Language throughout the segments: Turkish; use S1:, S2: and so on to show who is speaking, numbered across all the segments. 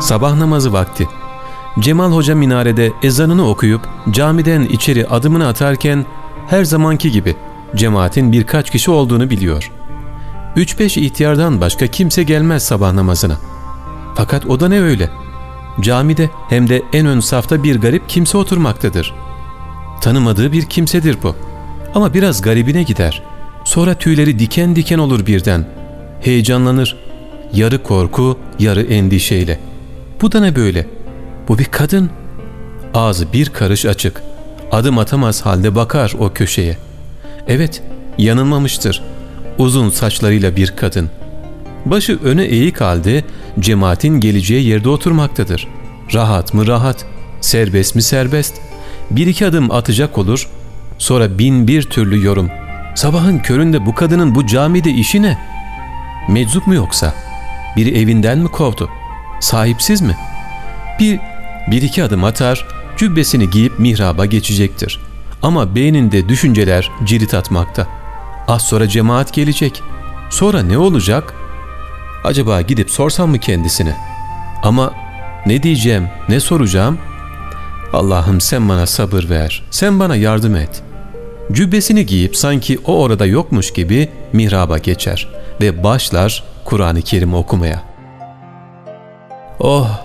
S1: Sabah namazı vakti. Cemal Hoca minarede ezanını okuyup camiden içeri adımını atarken her zamanki gibi cemaatin birkaç kişi olduğunu biliyor. 3-5 ihtiyardan başka kimse gelmez sabah namazına. Fakat o da ne öyle? Camide hem de en ön safta bir garip kimse oturmaktadır. Tanımadığı bir kimsedir bu. Ama biraz garibine gider. Sonra tüyleri diken diken olur birden. Heyecanlanır. Yarı korku, yarı endişeyle. Bu da ne böyle? Bu bir kadın. Ağzı bir karış açık. Adım atamaz halde bakar o köşeye. Evet, yanılmamıştır. Uzun saçlarıyla bir kadın. Başı öne eğik halde cemaatin geleceği yerde oturmaktadır. Rahat mı rahat, serbest mi serbest. Bir iki adım atacak olur, sonra bin bir türlü yorum. Sabahın köründe bu kadının bu camide işi ne? Meczup mu yoksa? Biri evinden mi kovdu? Sahipsiz mi? Bir, bir iki adım atar, cübbesini giyip mihraba geçecektir. Ama beyninde düşünceler cirit atmakta. Az sonra cemaat gelecek. Sonra ne olacak? Acaba gidip sorsam mı kendisine? Ama ne diyeceğim, ne soracağım? Allah'ım sen bana sabır ver, sen bana yardım et. Cübbesini giyip sanki o orada yokmuş gibi mihraba geçer ve başlar Kur'an-ı Kerim okumaya. Oh!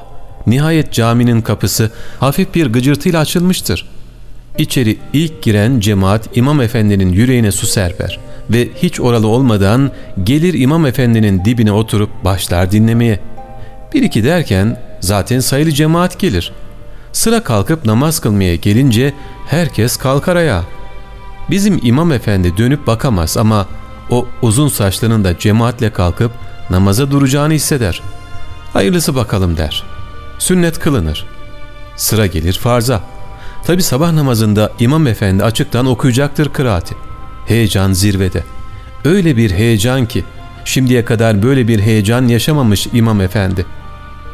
S1: Nihayet caminin kapısı hafif bir gıcırtıyla açılmıştır. İçeri ilk giren cemaat İmam Efendi'nin yüreğine su serper ve hiç oralı olmadan gelir İmam Efendi'nin dibine oturup başlar dinlemeye. Bir iki derken zaten sayılı cemaat gelir. Sıra kalkıp namaz kılmaya gelince herkes kalkar ayağa. Bizim İmam Efendi dönüp bakamaz ama o uzun saçlının da cemaatle kalkıp namaza duracağını hisseder. Hayırlısı bakalım der. Sünnet kılınır. Sıra gelir farza. Tabi sabah namazında İmam Efendi açıktan okuyacaktır kıraati. Heyecan zirvede. Öyle bir heyecan ki şimdiye kadar böyle bir heyecan yaşamamış İmam Efendi.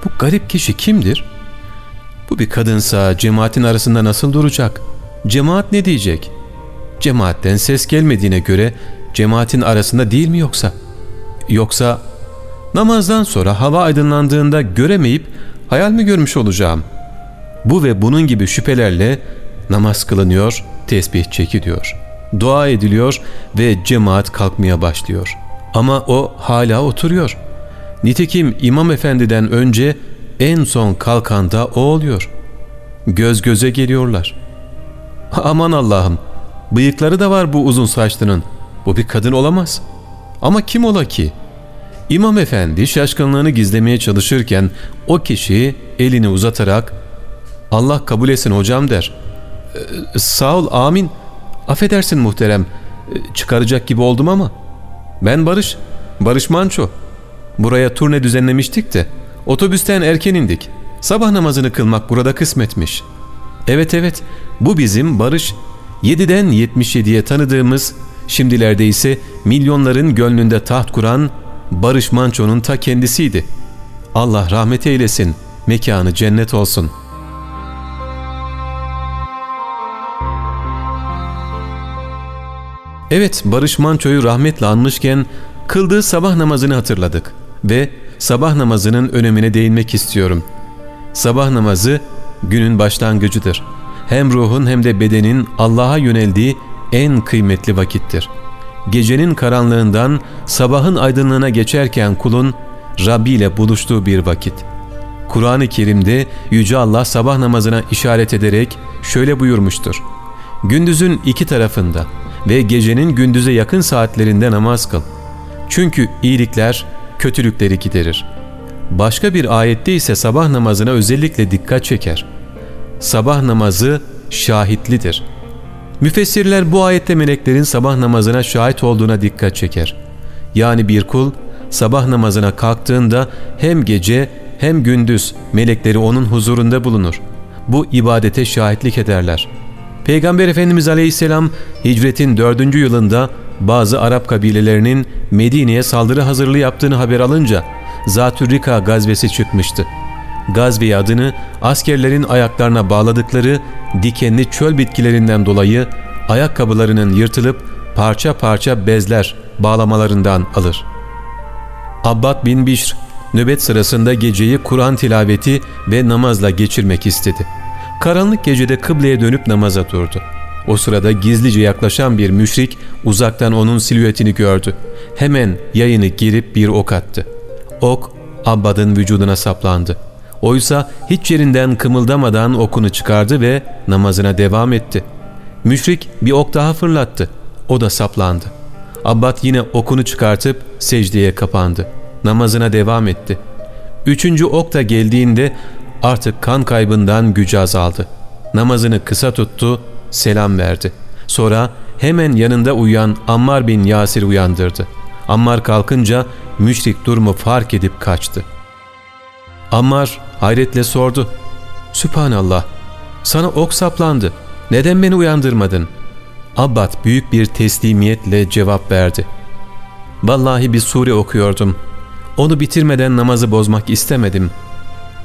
S1: Bu garip kişi kimdir? Bu bir kadınsa cemaatin arasında nasıl duracak? Cemaat ne diyecek? Cemaatten ses gelmediğine göre cemaatin arasında değil mi yoksa? Yoksa namazdan sonra hava aydınlandığında göremeyip hayal mi görmüş olacağım? Bu ve bunun gibi şüphelerle namaz kılınıyor, tesbih çekiliyor. Dua ediliyor ve cemaat kalkmaya başlıyor. Ama o hala oturuyor. Nitekim İmam Efendi'den önce en son kalkan da o oluyor. Göz göze geliyorlar. Aman Allah'ım, bıyıkları da var bu uzun saçlının. Bu bir kadın olamaz. Ama kim ola ki? İmam Efendi şaşkınlığını gizlemeye çalışırken o kişi elini uzatarak Allah kabul etsin hocam der. E, sağ ol amin. Affedersin muhterem. E, çıkaracak gibi oldum ama. Ben Barış. Barış Manço. Buraya turne düzenlemiştik de. Otobüsten erken indik. Sabah namazını kılmak burada kısmetmiş. Evet evet bu bizim Barış. 7'den 77'ye tanıdığımız, şimdilerde ise milyonların gönlünde taht kuran Barış Manço'nun ta kendisiydi. Allah rahmet eylesin, mekanı cennet olsun.'' Evet Barış Manço'yu rahmetle anmışken kıldığı sabah namazını hatırladık ve sabah namazının önemine değinmek istiyorum. Sabah namazı günün başlangıcıdır. Hem ruhun hem de bedenin Allah'a yöneldiği en kıymetli vakittir. Gecenin karanlığından sabahın aydınlığına geçerken kulun Rabbi ile buluştuğu bir vakit. Kur'an-ı Kerim'de Yüce Allah sabah namazına işaret ederek şöyle buyurmuştur. Gündüzün iki tarafında ve gecenin gündüze yakın saatlerinde namaz kıl. Çünkü iyilikler kötülükleri giderir. Başka bir ayette ise sabah namazına özellikle dikkat çeker. Sabah namazı şahitlidir. Müfessirler bu ayette meleklerin sabah namazına şahit olduğuna dikkat çeker. Yani bir kul sabah namazına kalktığında hem gece hem gündüz melekleri onun huzurunda bulunur. Bu ibadete şahitlik ederler.'' Peygamber Efendimiz Aleyhisselam hicretin dördüncü yılında bazı Arap kabilelerinin Medine'ye saldırı hazırlığı yaptığını haber alınca Zatürrika gazvesi çıkmıştı. Gazve adını askerlerin ayaklarına bağladıkları dikenli çöl bitkilerinden dolayı ayakkabılarının yırtılıp parça parça bezler bağlamalarından alır. Abbad bin Bişr nöbet sırasında geceyi Kur'an tilaveti ve namazla geçirmek istedi. Karanlık gecede kıbleye dönüp namaza durdu. O sırada gizlice yaklaşan bir müşrik uzaktan onun silüetini gördü. Hemen yayını girip bir ok attı. Ok Abbad'ın vücuduna saplandı. Oysa hiç yerinden kımıldamadan okunu çıkardı ve namazına devam etti. Müşrik bir ok daha fırlattı. O da saplandı. Abbad yine okunu çıkartıp secdeye kapandı. Namazına devam etti. Üçüncü ok da geldiğinde artık kan kaybından gücü azaldı. Namazını kısa tuttu, selam verdi. Sonra hemen yanında uyuyan Ammar bin Yasir uyandırdı. Ammar kalkınca müşrik durumu fark edip kaçtı. Ammar hayretle sordu. Sübhanallah, sana ok saplandı. Neden beni uyandırmadın? Abbad büyük bir teslimiyetle cevap verdi. Vallahi bir sure okuyordum. Onu bitirmeden namazı bozmak istemedim.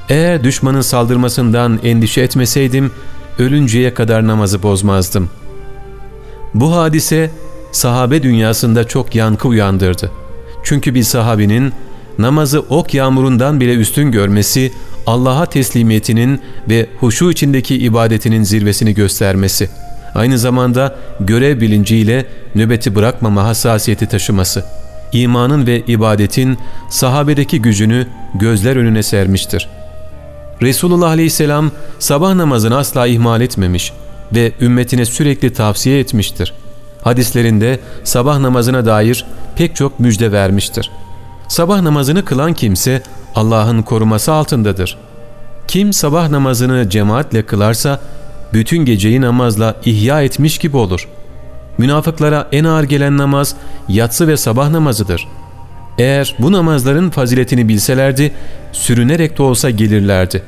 S1: Eğer düşmanın saldırmasından endişe etmeseydim, ölünceye kadar namazı bozmazdım. Bu hadise sahabe dünyasında çok yankı uyandırdı. Çünkü bir sahabinin namazı ok yağmurundan bile üstün görmesi, Allah'a teslimiyetinin ve huşu içindeki ibadetinin zirvesini göstermesi, aynı zamanda görev bilinciyle nöbeti bırakmama hassasiyeti taşıması, imanın ve ibadetin sahabedeki gücünü gözler önüne sermiştir. Resulullah Aleyhisselam sabah namazını asla ihmal etmemiş ve ümmetine sürekli tavsiye etmiştir. Hadislerinde sabah namazına dair pek çok müjde vermiştir. Sabah namazını kılan kimse Allah'ın koruması altındadır. Kim sabah namazını cemaatle kılarsa bütün geceyi namazla ihya etmiş gibi olur. Münafıklara en ağır gelen namaz yatsı ve sabah namazıdır. Eğer bu namazların faziletini bilselerdi sürünerek de olsa gelirlerdi.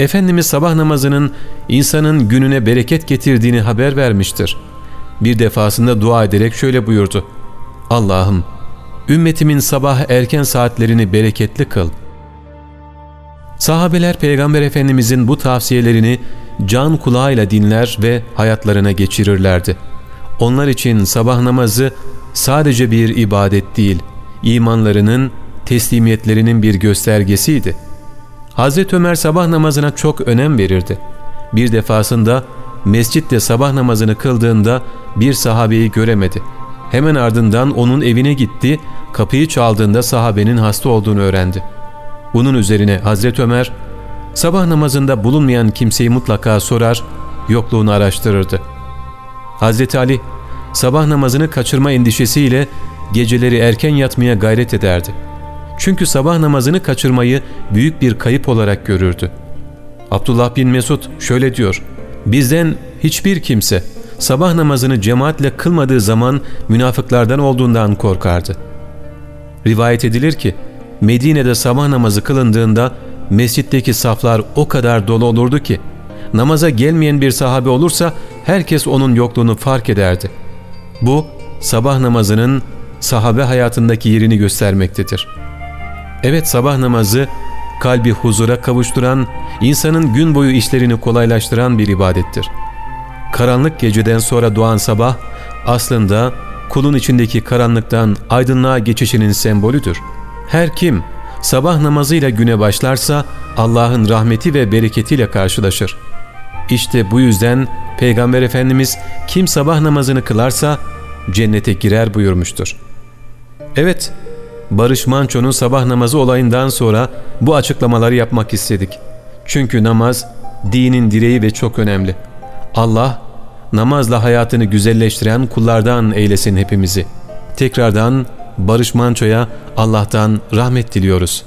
S1: Efendimiz sabah namazının insanın gününe bereket getirdiğini haber vermiştir. Bir defasında dua ederek şöyle buyurdu. Allah'ım ümmetimin sabah erken saatlerini bereketli kıl. Sahabeler Peygamber Efendimizin bu tavsiyelerini can kulağıyla dinler ve hayatlarına geçirirlerdi. Onlar için sabah namazı sadece bir ibadet değil, imanlarının, teslimiyetlerinin bir göstergesiydi. Hazreti Ömer sabah namazına çok önem verirdi. Bir defasında mescitte sabah namazını kıldığında bir sahabeyi göremedi. Hemen ardından onun evine gitti, kapıyı çaldığında sahabenin hasta olduğunu öğrendi. Bunun üzerine Hazreti Ömer, sabah namazında bulunmayan kimseyi mutlaka sorar, yokluğunu araştırırdı. Hazreti Ali, sabah namazını kaçırma endişesiyle geceleri erken yatmaya gayret ederdi. Çünkü sabah namazını kaçırmayı büyük bir kayıp olarak görürdü. Abdullah bin Mesud şöyle diyor, Bizden hiçbir kimse sabah namazını cemaatle kılmadığı zaman münafıklardan olduğundan korkardı. Rivayet edilir ki Medine'de sabah namazı kılındığında mescitteki saflar o kadar dolu olurdu ki namaza gelmeyen bir sahabe olursa herkes onun yokluğunu fark ederdi. Bu sabah namazının sahabe hayatındaki yerini göstermektedir. Evet sabah namazı kalbi huzura kavuşturan, insanın gün boyu işlerini kolaylaştıran bir ibadettir. Karanlık geceden sonra doğan sabah aslında kulun içindeki karanlıktan aydınlığa geçişinin sembolüdür. Her kim sabah namazıyla güne başlarsa Allah'ın rahmeti ve bereketiyle karşılaşır. İşte bu yüzden Peygamber Efendimiz kim sabah namazını kılarsa cennete girer buyurmuştur. Evet, Barış Manço'nun sabah namazı olayından sonra bu açıklamaları yapmak istedik. Çünkü namaz dinin direği ve çok önemli. Allah namazla hayatını güzelleştiren kullardan eylesin hepimizi. Tekrardan Barış Manço'ya Allah'tan rahmet diliyoruz.